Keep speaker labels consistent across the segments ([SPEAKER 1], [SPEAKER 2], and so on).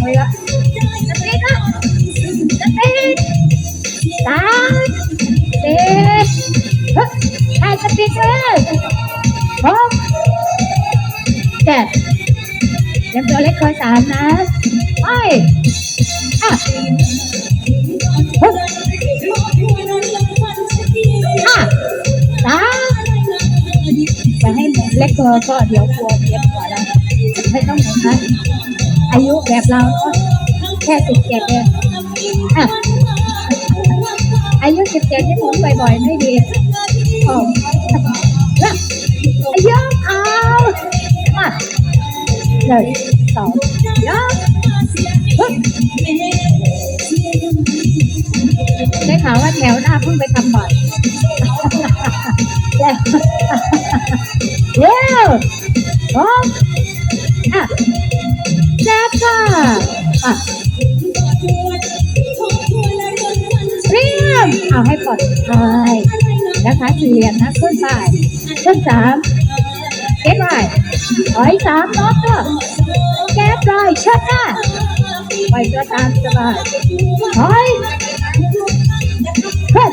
[SPEAKER 1] ไว้ละสปีดละสปีดสามสี่เฮ้ยใช่สปีดเลยหกเจ็ดเตรียมตัวเล็กคอยสามนะไปอะหกห้าสามจะให้หมุนเล็กก็เดี๋ยวกลัวเพี้ยนกว่านะไม่ต้องหมุนนะ อายุแบบเราเนอะแค่สิบเจ็ดเองอะอายุสิบเจ็ดที่หมุนบ่อยๆไม่ดีโอ้แล้วอายุเอามาหนึ่งสองยกฮึบได้ข่าวว่าแถวหน้าเพิ่งไปทำบ่อยแล้วเร็วสองอะ แซ่บค่ะอะเรียมเอาให้ปลอดภัยนะคะสี่เหลี่ยมนะขึ้นไปขึ้นสามเก็บไว้ถอยสามรอบก็แก้ปลายเชิดหน้าไปก็ตามสบายถอยขึ้น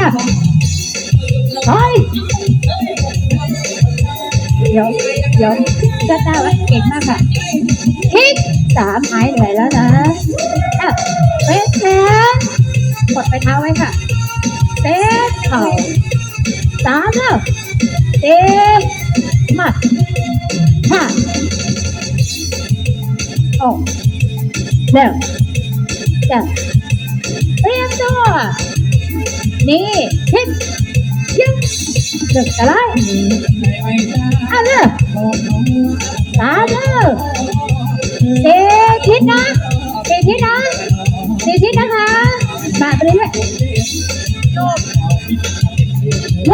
[SPEAKER 1] อะถอยเดี๋ยวเดี๋ยวเชิดหน้าไว้เก่งมากค่ะ คิกสามหายเหนื่อยแล้วนะอะเฟสแขนกดไปเท้าไว้ค่ะเฟสเข่าสามแล้วเตะมาห้าโอ้เร็วจับเตรียมตัวนี่คิดยึดหนึ่งอะไร สี่